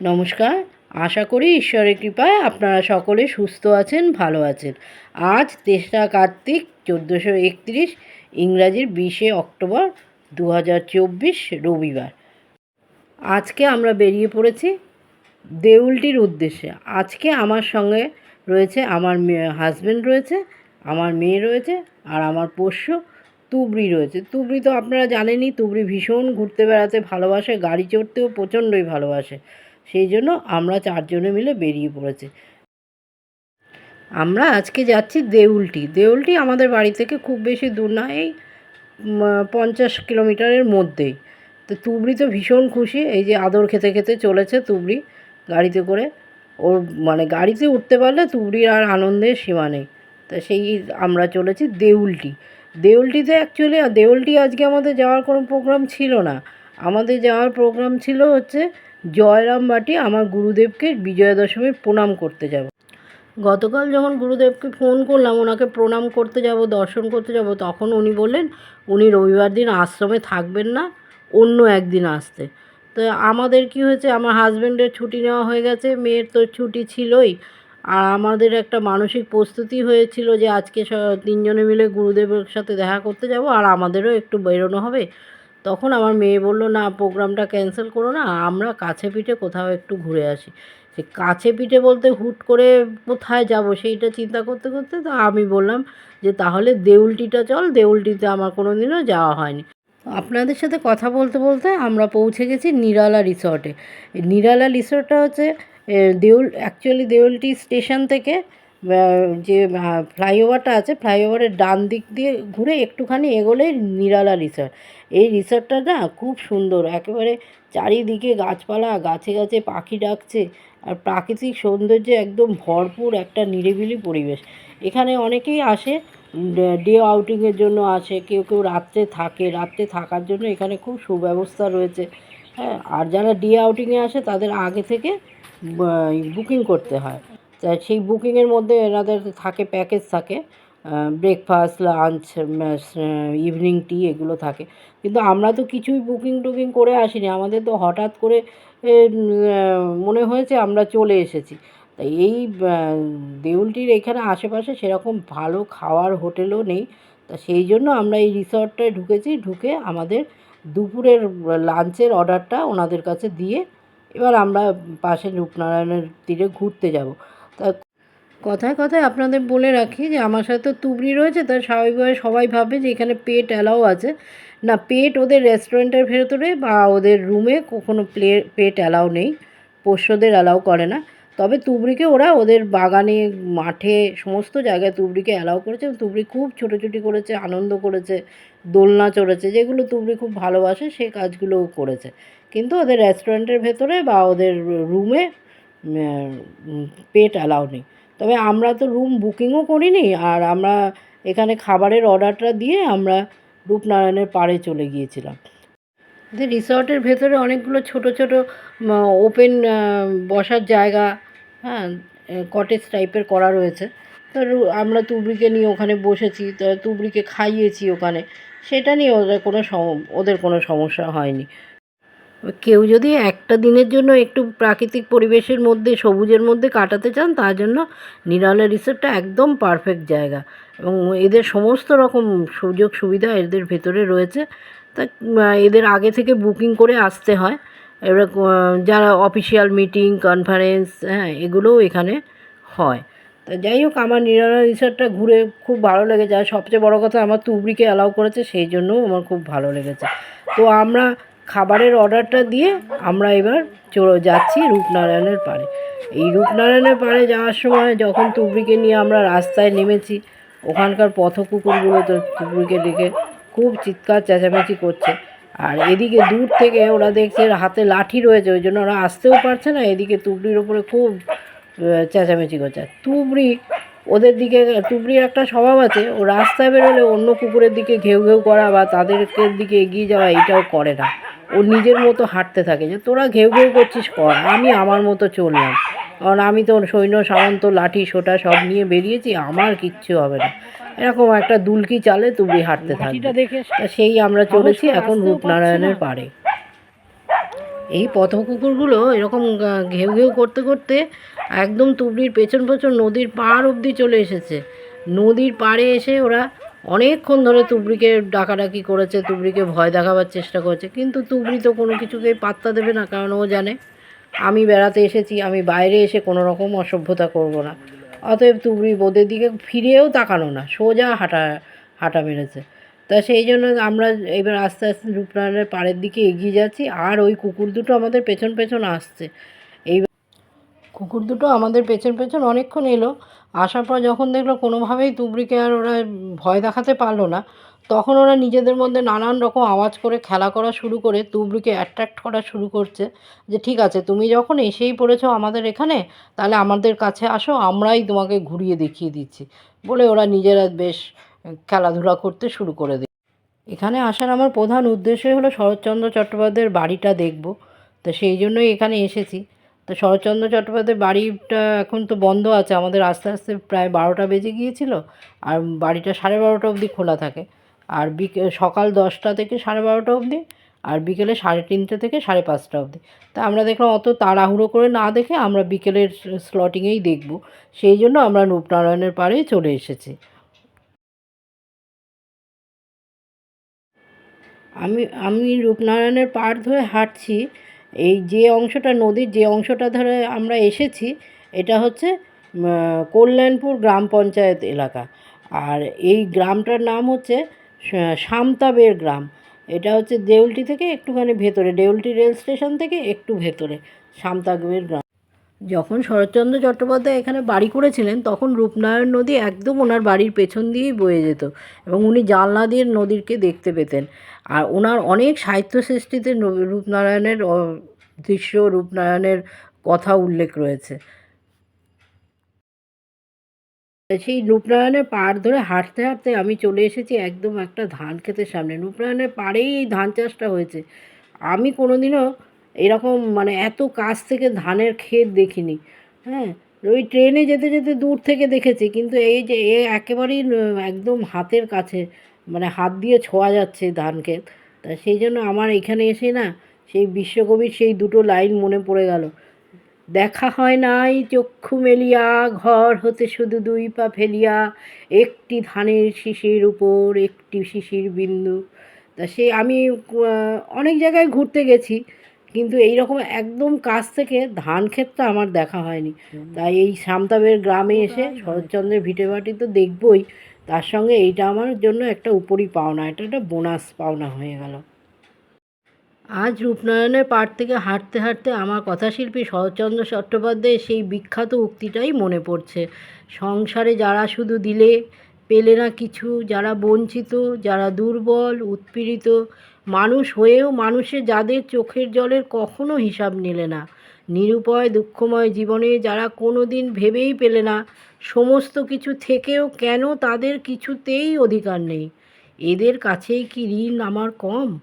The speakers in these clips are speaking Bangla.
নমস্কার। আশা করি ঈশ্বরের কৃপায় আপনারা সকলে সুস্থ আছেন, ভালো আছেন। আজ তেসরা কার্তিক চোদ্দোশো একত্রিশ, ইংরাজির বিশে অক্টোবর দু হাজার চব্বিশ রবিবার। আজকে আমরা বেরিয়ে পড়েছি দেউলটির উদ্দেশ্যে। আজকে আমার সঙ্গে রয়েছে আমার হাজব্যান্ড রয়েছে, আমার মেয়ে রয়েছে আর আমার পোষ্য তুবড়ি রয়েছে। তুবড়ি তো আপনারা জানেনই, তুবড়ি ভীষণ ঘুরতে বেড়াতে ভালোবাসে, গাড়ি চড়তেও প্রচণ্ডই ভালোবাসে। সেই জন্য আমরা চারজনে মিলে বেরিয়ে পড়েছি। আমরা আজকে যাচ্ছি দেউলটি। দেউলটি আমাদের বাড়ি থেকে খুব বেশি দূর না, এই পঞ্চাশ কিলোমিটারের মধ্যেই। তো তুবড়ি তো ভীষণ খুশি, এই যে আদর খেতে খেতে চলেছে তুবড়ি গাড়িতে করে। ওর মানে গাড়িতে উঠতে পারলে তুবড়ির আর আনন্দের সীমা নেই। তা সেই আমরা চলেছি দেউলটি। দেউলটিতে অ্যাকচুয়ালি দেউলটি আজকে আমাদের যাওয়ার কোনো প্রোগ্রাম ছিল না। আমাদের যাওয়ার প্রোগ্রাম ছিল হচ্ছে জয়রামবাটি আমার গুরুদেবকে বিজয়া দশমীর প্রণাম করতে যাব। গতকাল যখন গুরুদেবকে ফোন করলাম, ওনাকে প্রণাম করতে যাব, দর্শন করতে যাব, তখন উনি বললেন, উনি রবিবার দিন আশ্রমে থাকবেন না, অন্য একদিন আসতে। তো আমাদের কি হয়েছে, আমার হাজব্যান্ডের ছুটি নেওয়া হয়ে গেছে, মেয়ের তো ছুটি ছিলই। আর আমাদের একটা মানসিক প্রস্তুতি হয়েছিল যে, আজকে তিনজনে মিলে গুরুদেবের সাথে দেখা করতে যাব, আর আমাদেরও একটু বেরোনো হবে। তখন আমার মেয়ে বলল, না, প্রোগ্রামটা ক্যান্সেল করো না, আমরা কাছে পিঠে কোথাও একটু ঘুরে আসি। সে কাছে পিঠে বলতে হুট করে কোথায় যাব সেইটা চিন্তা করতে করতে তো আমি বললাম যে, তাহলে দেউলটিটা চল, দেউলটিতে আমার কোনো দিনও যাওয়া হয়নি। আপনাদের সাথে কথা বলতে বলতে আমরা পৌঁছে গেছি নিরালা রিসর্টে। নিরালা রিসর্টটা হচ্ছে দেউল অ্যাকচুয়ালি দেউলটি স্টেশন থেকে যে ফ্লাইওভারটা আছে, ফ্লাইওভারের ডান দিক দিয়ে ঘুরে একটুখানি এগোলেই নিরালা রিসর্ট। এই রিসর্টটা না খুব সুন্দর, একেবারে চারিদিকে গাছপালা, গাছে গাছে পাখি ডাকছে, আর প্রাকৃতিক সৌন্দর্যে একদম ভরপুর একটা নিরিবিলি পরিবেশ। এখানে অনেকেই আসে ডে আউটিংয়ের জন্য আসে, কেউ কেউ রাত্রে থাকে, রাত্রে থাকার জন্য এখানে খুব সুব্যবস্থা রয়েছে। হ্যাঁ আর যারা ডে আউটিংয়ে আসে তাদের আগে থেকে বুকিং করতে হয়। তা সেই বুকিংয়ের মধ্যে এনাদের থাকে, প্যাকেজ থাকে ব্রেকফাস্ট লাঞ্চ ইভিনিং টি এগুলো থাকে। কিন্তু আমরা তো কিছুই বুকিং টুকিং করে আসিনি। আমাদের তো হঠাৎ করে মনে হয়েছে আমরা চলে এসেছি। তাই এই দেউলটির এখানে আশেপাশে সেরকম ভালো খাওয়ার হোটেলও নেই। তা সেই জন্য আমরা এই রিসর্টটায় ঢুকেছি। ঢুকে আমাদের দুপুরের লাঞ্চের অর্ডারটা ওনাদের কাছে দিয়ে এবার আমরা পাশে রূপনারায়ণের তীরে ঘুরতে যাব। কথায় কথায় আপনাদের বলে রাখি যে আমার সাথে তো তুবড়ি রয়েছে, তার স্বাভাবিকভাবে সবাই ভাবে যে এখানে পেট অ্যালাও আছে। না, পেট ওদের রেস্টুরেন্টের ভেতরে বা ওদের রুমে কখনো প্লে পেট অ্যালাও নেই, পোষ্যদের অ্যালাও করে না। তবে তুবড়িকে ওরা ওদের বাগানে, মাঠে, সমস্ত জায়গায় তুবড়িকে অ্যালাউ করেছে এবং তুবড়ি খুব ছোটোছুটি করেছে, আনন্দ করেছে, দোলনা চড়েছে, যেগুলো তুবড়ি খুব ভালোবাসে সেই কাজগুলোও করেছে। কিন্তু ওদের রেস্টুরেন্টের ভেতরে বা ওদের রুমে পেট অ্যালাউ নেই। তবে আমরা তো রুম বুকিংও করিনি আর আমরা এখানে খাবারের অর্ডারটা দিয়ে আমরা রূপনারায়ণের পাড়ে চলে গিয়েছিলাম। রিসর্টের ভেতরে অনেকগুলো ছোট ছোট ওপেন বসার জায়গা হ্যাঁ কটেজ টাইপের করা রয়েছে। তো আমরা তুবড়িকে নিয়ে ওখানে বসেছি, তো তুবড়িকে খাইয়েছি ওখানে। সেটা নিয়ে ওদের কোনো ওদের কোনো সমস্যা হয়নি। কেউ যদি একটা দিনের জন্য একটু প্রাকৃতিক পরিবেশের মধ্যে, সবুজের মধ্যে কাটাতে চান, তার জন্য নিরালা রিসোর্টটা একদম পারফেক্ট জায়গা। এবং এদের সমস্ত রকম সুযোগ সুবিধা এদের ভেতরে রয়েছে। তা এদের আগে থেকে বুকিং করে আসতে হয়। এবার যারা অফিসিয়াল মিটিং, কনফারেন্স হ্যাঁ এগুলোও এখানে হয়। তা যাই হোক, আমার নিরালা রিসর্টটা ঘুরে খুব ভালো লেগেছে। আর সবচেয়ে বড় কথা, আমার তুবড়িকে অ্যালাউ করেছে, সেই জন্যও আমার খুব ভালো লেগেছে। তো আমরা খাবারের অর্ডারটা দিয়ে আমরা এবার চলে যাচ্ছি রূপনারায়ণের পাড়ে। এই রূপনারায়ণের পাড়ে যাওয়ার সময় যখন তুবড়িকে নিয়ে আমরা রাস্তায় নেমেছি, ওখানকার পথ কুকুরগুলো তো তুবড়িকে দেখে খুব চিৎকার চেঁচামেচি করছে। আর এদিকে দূর থেকে ওরা দেখছে হাতে লাঠি রয়েছে, ওই জন্য ওরা আসতেও পারছে না। এদিকে তুবড়ির ওপরে খুব চেঁচামেচি করছে। তুবড়ি ওদের দিকে, তুবড়ির একটা স্বভাব আছে, ও রাস্তায় বেরোলে অন্য কুকুরের দিকে ঘেউ ঘেউ করা বা তাদেরকে দিকে এগিয়ে যাওয়া এটাও করে না। ও নিজের মতো হাঁটতে থাকে যে তোরা ঘেউ ঘেউ করছিস কর আমি আমার মতো চললাম। কারণ আমি তো সৈন্য সামন্ত লাঠি সোটা সব নিয়ে বেরিয়েছি আমার কিচ্ছু হবে না। এরকম একটা দুলকি চালে তুবড়ি হাঁটতে থাকবে। সেই আমরা চলেছি এখন রূপনারায়ণের পাড়ে। এই পথ কুকুরগুলো এরকম ঘেউ ঘেউ করতে করতে একদম তুবড়ির পেছন পেছন নদীর পাড় অবধি চলে এসেছে। নদীর পাড়ে এসে ওরা অনেকক্ষণ ধরে তুবড়িকে ডাকাডাকি করেছে, তুবড়িকে ভয় দেখাবার চেষ্টা করেছে, কিন্তু তুবড়ি তো কোনো কিছুকেই পাত্তা দেবে না, কারণ ও জানে আমি বেড়াতে এসেছি, আমি বাইরে এসে কোনো রকম অসভ্যতা করব না। অতএব তুবড়ি বোদের দিকে ফিরেও তাকানো না, সোজা হাঁটা হাঁটা মেরেছে। তা সেই জন্য আমরা এবার আস্তে আস্তে রূপনারায়ণের পাড়ের দিকে এগিয়ে যাচ্ছি, আর ওই কুকুর দুটো আমাদের পেছন পেছন আসছে। কুকুর দুটো আমাদের পেছন পেছন অনেকক্ষণ এলো। আসার পর যখন দেখল কোনোভাবেই তুবড়িকে আর ওরা ভয় দেখাতে পারল না, তখন ওরা নিজেদের মধ্যে নানান রকম আওয়াজ করে খেলা করা শুরু করে, তুবড়িকে অ্যাট্রাক্ট করা শুরু করছে যে, ঠিক আছে, তুমি যখন এসেই পড়েছো আমাদের এখানে, তাহলে আমাদের কাছে আসো, আমরাই তোমাকে ঘুরিয়ে দেখিয়ে দিচ্ছি। বলে ওরা নিজেরা বেশ খেলাধুলা করতে শুরু করে দেয় এখানে আসার আমার প্রধান উদ্দেশ্যই হলো শরৎচন্দ্র চট্টোপাধ্যায়ের বাড়িটা দেখব। তো সেই জন্যই এখানে এসেছি। তো শরৎচন্দ্র চট্টোপাধ্যায়ের বাড়িটা এখন তো বন্ধ আছে। আমাদের আস্তে আস্তে প্রায় বারোটা বেজে গিয়েছিল আর বাড়িটা সাড়ে বারোটা অবধি খোলা থাকে। আর বিকে, সকাল দশটা থেকে সাড়ে বারোটা অবধি আর বিকেলে সাড়ে তিনটে থেকে সাড়ে পাঁচটা অবধি। তা আমরা দেখলাম অত তাড়াহুড়ো করে না দেখে আমরা বিকেলের স্লটিংয়েই দেখব। সেই জন্য আমরা রূপনারায়ণের পাড়ে চলে এসেছি। আমি আমি রূপনারায়ণের পাড় ধরে হাঁটছি। এই যে অংশটা, নদীর যে অংশটা ধরে আমরা এসেছি, এটা হচ্ছে কল্যাণপুর গ্রাম পঞ্চায়েত এলাকা। আর এই গ্রামটার নাম হচ্ছে সামতাবের গ্রাম। এটা হচ্ছে দেউলটি থেকে একটুখানি ভেতরে, দেউলটি রেল স্টেশন থেকে একটু ভেতরে সামতাবের গ্রাম। যখন শরৎচন্দ্র চট্টোপাধ্যায় এখানে বাড়ি করেছিলেন, তখন রূপনারায়ণ নদী একদম ওনার বাড়ির পেছন দিয়েই বয়ে যেত এবং উনি জানলা দিয়ে নদীরকে দেখতে পেতেন। আর ওনার অনেক সাহিত্য সৃষ্টিতে রূপনারায়ণের দৃশ্য, রূপনারায়ণের কথা উল্লেখ রয়েছে। সেই রূপনারায়ণের পাড় ধরে হাঁটতে হাঁটতে আমি চলে এসেছি একদম একটা ধান ক্ষেতের সামনে। রূপনারায়ণের পাড়েই এই ধান চাষটা হয়েছে। আমি কোনোদিনও এরকম মানে এত কাছ থেকে ধানের ক্ষেত দেখিনি। হ্যাঁ ওই ট্রেনে যেতে যেতে দূর থেকে দেখেছি, কিন্তু এই যে এ একেবারেই একদম হাতের কাছে মানে হাত দিয়ে ছোঁয়া যাচ্ছে ধান ক্ষেত। তা সেই জন্য আমার এখানে এসে না সেই বিশ্বকবির সেই দুটো লাইন মনে পড়ে গেল। দেখা হয় নাই চক্ষু মেলিয়া, ঘর হতে শুধু দুই পা ফেলিয়া, একটি ধানের শিশির উপর একটি শিশির বিন্দু। তা সে আমি অনেক জায়গায় ঘুরতে গেছি কিন্তু এই রকম একদম কাছ থেকে ধান ক্ষেতটা আমার দেখা হয়নি। তাই এই সামতাবের গ্রামে এসে শরৎচন্দ্রের ভিটে বাটি তো দেখবই। তার সঙ্গে এইটা আমার জন্য একটা উপরি পাওনা এটা একটা বোনাস পাওনা হয়ে গেল। আজ রূপনারায়ণের পাড় থেকে হাঁটতে হাঁটতে আমার কথাশিল্পী শরৎচন্দ্র চট্টোপাধ্যায়ের সেই বিখ্যাত উক্তিটাই মনে পড়ছে। সংসারে যারা শুধু দিলে পেলে না কিছু যারা বঞ্চিত যারা দুর্বল উৎপীড়িত মানুষ হয়েও মানুষে যাদের চোখের জলের কখনো হিসাব নিলে না। নিরুপায়, দুঃখময় জীবনে যারা কোনো দিন ভেবেই পেলে না, সমস্ত কিছু থেকেও কেন তাদের কিছুতেই অধিকার নেই। এদের কাছেই কি ঋণ আমার কম?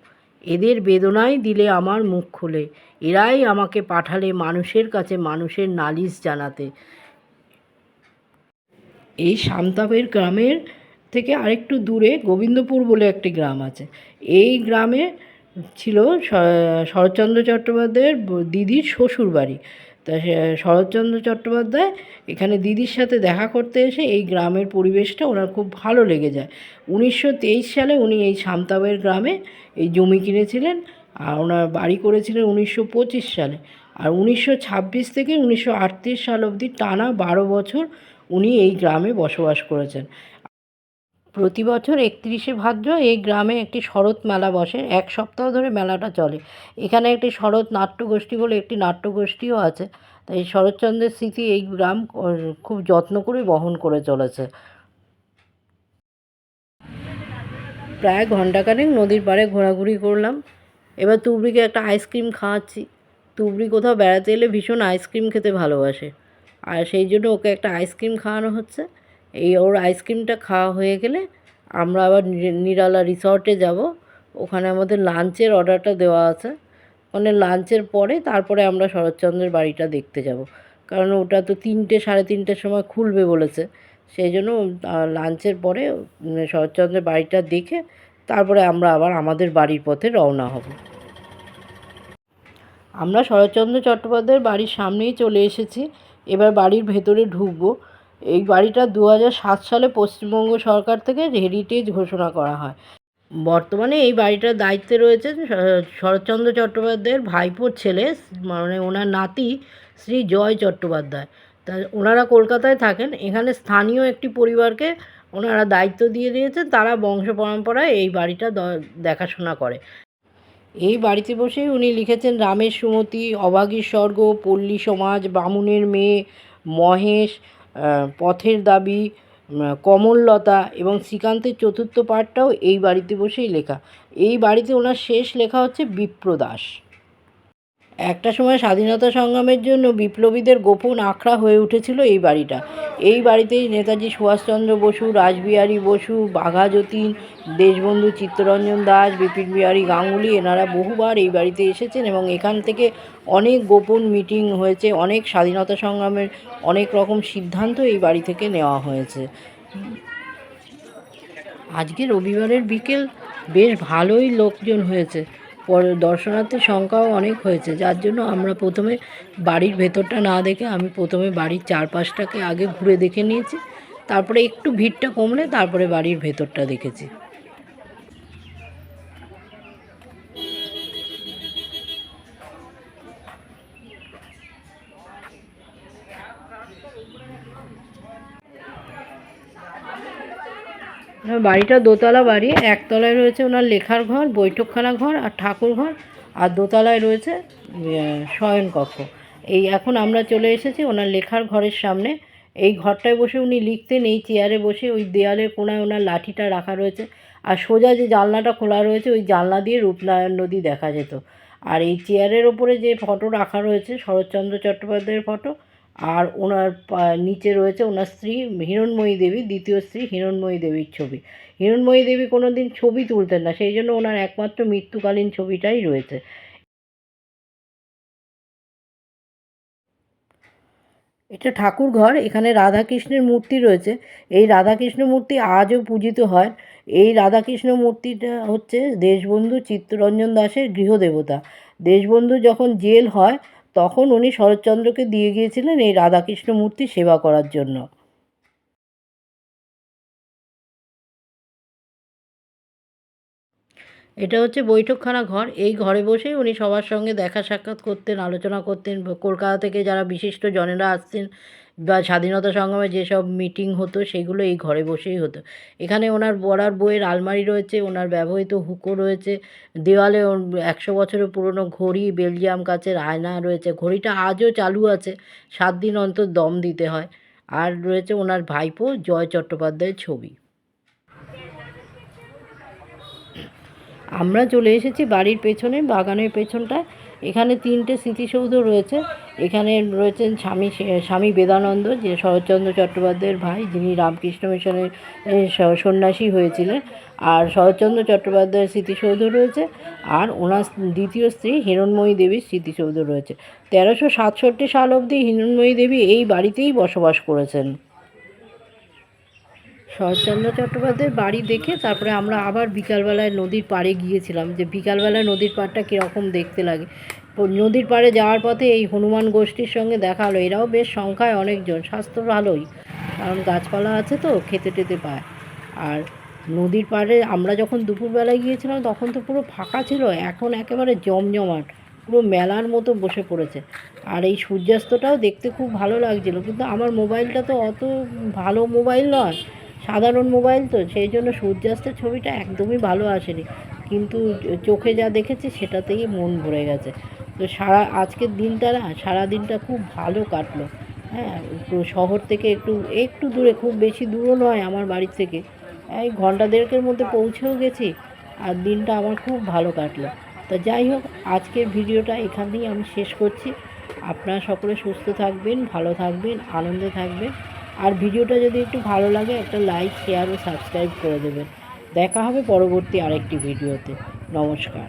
এদের বেদনাই দিলে আমার মুখ খুলে। এরাই আমাকে পাঠালে মানুষের কাছে মানুষের নালিশ জানাতে। এই সামতাবের গ্রামের থেকে আরেকটু দূরে গোবিন্দপুর বলে একটি গ্রাম আছে। এই গ্রামে ছিল শরৎচন্দ্র চট্টোপাধ্যায়ের দিদির শ্বশুর বাড়ি। তা শরৎচন্দ্র চট্টোপাধ্যায় এখানে দিদির সাথে দেখা করতে এসে এই গ্রামের পরিবেশটা ওনার খুব ভালো লেগে যায়। উনিশশো তেইশ সালে উনি এই সামতাবের গ্রামে এই জমি কিনেছিলেন আর ওনার বাড়ি করেছিলেন উনিশশো পঁচিশ সালে। আর উনিশশো ছাব্বিশ থেকে উনিশশো আটত্রিশ সাল অবধি টানা বারো বছর উনি এই গ্রামে বসবাস করেছেন। প্রতি বছর একত্রিশে ভাদ্র এই গ্রামে একটি শরৎ মেলা বসে। এক সপ্তাহ ধরে মেলাটা চলে। এখানে একটি শরৎ নাট্যগোষ্ঠী বলে একটি নাট্যগোষ্ঠীও আছে। তাই শরৎচন্দ্রের স্মৃতি এই গ্রাম খুব যত্ন করে বহন করে চলেছে। প্রায় ঘন্টাখানেক নদীর পাড়ে ঘোরাঘুরি করলাম। এবার তুবড়িকে একটা আইসক্রিম খাওয়াচ্ছি। তুবড়ি কোথাও বেড়াতে এলে ভীষণ আইসক্রিম খেতে ভালোবাসে। আর সেই জন্য ওকে একটা আইসক্রিম খাওয়ানো হচ্ছে। এই ওর আইসক্রিমটা খাওয়া হয়ে গেলে আমরা আবার নিরালা রিসর্টে যাব। ওখানে আমাদের লাঞ্চের অর্ডারটা দেওয়া আছে। মানে লাঞ্চের পরে তারপরে আমরা শরৎচন্দ্রের বাড়িটা দেখতে যাব। কারণ ওটা তো তিনটে, সাড়ে তিনটের সময় খুলবে বলেছে। সেই জন্য লাঞ্চের পরে শরৎচন্দ্রের বাড়িটা দেখে তারপরে আমরা আবার আমাদের বাড়ির পথে রওনা হব। আমরা শরৎচন্দ্র চট্টোপাধ্যায়ের বাড়ির সামনেই চলে এসেছি। এবার বাড়ির ভেতরে ঢুকবো। এই বাড়িটা দু সালে পশ্চিমবঙ্গ সরকার থেকে হেরিটেজ ঘোষণা করা হয়। বর্তমানে এই বাড়িটার দায়িত্বে রয়েছেন শরৎচন্দ্র চট্টোপাধ্যায়ের ভাইপোর ছেলে মানে ওনার নাতি শ্রী জয় চট্টোপাধ্যায়। তা ওনারা কলকাতায় থাকেন, এখানে স্থানীয় একটি পরিবারকে ওনারা দায়িত্ব দিয়ে দিয়েছেন, তারা বংশ পরম্পরায় এই বাড়িটা দেখাশোনা করে। এই বাড়িতে বসেই উনি লিখেছেন, রামের সুমতি অভাগীর স্বর্গ, পল্লী সমাজ, বামুনের মেয়ে, মহেশ পথের দাবি কমললতা এবং শ্রীকান্তের চতুর্থ পাঠটাও এই বাড়িতে বসেই লেখা। এই বাড়িতে ওনার শেষ লেখা হচ্ছে বিপ্রদাস। একটা সময় স্বাধীনতা সংগ্রামের জন্য বিপ্লবীদের গোপন আখড়া হয়ে উঠেছিল এই বাড়িটা। এই বাড়িতেই নেতাজি সুভাষচন্দ্র বসু, রাসবিহারী বসু, বাঘা যতীন, দেশবন্ধু চিত্তরঞ্জন দাস, বিপিন বিহারী গাঙ্গুলি এনারা বহুবার এই বাড়িতে এসেছেন এবং এখান থেকে অনেক গোপন মিটিং হয়েছে, অনেক স্বাধীনতা সংগ্রামের অনেক রকম সিদ্ধান্ত এই বাড়ি থেকে নেওয়া হয়েছে। আজকে রবিবারের বিকেল বেশ ভালোই লোকজন হয়েছে। দর্শনার্থীর সংখ্যাও অনেক হয়েছে, যার জন্য আমরা প্রথমে বাড়ির ভেতরটা না দেখে আমি প্রথমে বাড়ির চারপাশটাকে আগে ঘুরে দেখে নিয়েছি, তারপরে একটু ভিড়টা কমলে তারপরে বাড়ির ভেতরটা দেখেছি। বাড়িটা দোতলা বাড়ি, একতলায় রয়েছে ওনার লেখার ঘর, বৈঠকখানা ঘর আর ঠাকুর ঘর, আর দোতলায় রয়েছে শয়নকক্ষ। এই এখন আমরা চলে এসেছি ওনার লেখার ঘরের সামনে। এই ঘরটায় বসে উনি লিখতেন, এই চেয়ারে বসে ওই দেয়ালের কোনায় ওনার লাঠিটা রাখা রয়েছে। আর সোজা যে জানলাটা খোলা রয়েছে, ওই জানলা দিয়ে রূপনারায়ণ নদী দেখা যেত। আর এই চেয়ারের ওপরে যে ফটো রাখা রয়েছে, শরৎচন্দ্র চট্টোপাধ্যায়ের ফটো আর ওনার নিচে রয়েছে ওনার স্ত্রী হিরণময়ী দেবী, দ্বিতীয় স্ত্রী হিরণময়ী দেবীর ছবি। হিরণময়ী দেবী কোনো দিন ছবি তুলতেন না, সেই জন্য ওনার একমাত্র মৃত্যুকালীন ছবিটাই রয়েছে। এটা ঠাকুর ঘর, এখানে রাধাকৃষ্ণের মূর্তি রয়েছে। এই রাধাকৃষ্ণ মূর্তি আজও পূজিত হয়। এই রাধাকৃষ্ণ মূর্তিটা হচ্ছে দেশবন্ধু চিত্তরঞ্জন দাসের গৃহদেবতা। দেশবন্ধু যখন জেল হয় তখন উনি শরৎচন্দ্রকে দিয়ে গিয়েছিলেন এই রাধাকৃষ্ণ মূর্তি সেবা করার জন্য। এটা হচ্ছে বৈঠকখানা ঘর। এই ঘরে বসেই উনি সবার সঙ্গে দেখা সাক্ষাৎ করতেন, আলোচনা করতেন। কলকাতা থেকে যারা বিশিষ্ট জনেরা আসতেন বা স্বাধীনতা সংগ্রামে যেসব মিটিং হতো, সেগুলো এই ঘরে বসেই হতো। এখানে ওনার বড়ার বইয়ের আলমারি রয়েছে, ওনার ব্যবহৃত হুকো রয়েছে। দেওয়ালে একশো বছরের পুরনো ঘড়ি, বেলজিয়াম কাচের আয়না রয়েছে। ঘড়িটা আজও চালু আছে, সাত দিন অন্তর দম দিতে হয়। আর রয়েছে ওনার ভাইপো জয় চট্টোপাধ্যায়ের ছবি। আমরা চলে এসেছি বাড়ির পেছনে, বাগানের পেছনটায়। এখানে তিনটে স্মৃতিসৌধ রয়েছে। এখানে রয়েছেন স্বামী স্বামী বেদানন্দ, যে শরৎচন্দ্র চট্টোপাধ্যায়ের ভাই, যিনি রামকৃষ্ণ মিশনের সন্ন্যাসী হয়েছিলেন। আর শরৎচন্দ্র চট্টোপাধ্যায়ের স্মৃতিসৌধ রয়েছে। আর ওনার দ্বিতীয় স্ত্রী হিরণময়ী দেবীর স্মৃতিসৌধ রয়েছে। তেরোশো সাতষট্টি সাল অবধি হিরণময়ী দেবী এই বাড়িতেই বসবাস করেছেন। শরৎচন্দ্র চট্টোপাধ্যায়ের বাড়ি দেখে তারপরে আমরা আবার বিকালবেলায় নদীর পাড়ে গিয়েছিলাম যে বিকালবেলায় নদীর পাড়টা কীরকম দেখতে লাগে। নদীর পাড়ে যাওয়ার পথে এই হনুমান গোষ্ঠীর সঙ্গে দেখা হলো। এরাও বেশ সংখ্যায় অনেকজন, স্বাস্থ্য ভালোই, কারণ গাছপালা আছে তো, খেতে টেতে পায়। আর নদীর পাড়ে আমরা যখন দুপুরবেলায় গিয়েছিলাম তখন তো পুরো ফাঁকা ছিল, এখন একেবারে জমজমাট, পুরো মেলার মতো বসে পড়েছে। আর এই সূর্যাস্তটাও দেখতে খুব ভালো লাগছিল, কিন্তু আমার মোবাইলটা তো অত ভালো মোবাইল নয় সাধারণ মোবাইল তো, সেই জন্য সূর্যাস্তের ছবিটা একদমই ভালো আসেনি। কিন্তু চোখে যা দেখেছি সেটাতেই মন ভরে গেছে। তো সারা, আজকের দিনটা না সারা দিনটা খুব ভালো কাটলো। হ্যাঁ শহর থেকে একটু একটু দূরে, খুব বেশি দূরও নয় আমার বাড়ির থেকে। এই ঘণ্টা দেড়েকের মধ্যে পৌঁছেও গেছি আর দিনটা আমার খুব ভালো কাটলো। তো যাই হোক, আজকের ভিডিওটা এখানেই আমি শেষ করছি। আপনারা সকলে সুস্থ থাকবেন, ভালো থাকবেন, আনন্দে থাকবেন। আর ভিডিওটা যদি একটু ভালো লাগে, একটা লাইক শেয়ার ও সাবস্ক্রাইব করে দেবেন। দেখা হবে পরবর্তী আরেকটি ভিডিওতে। নমস্কার।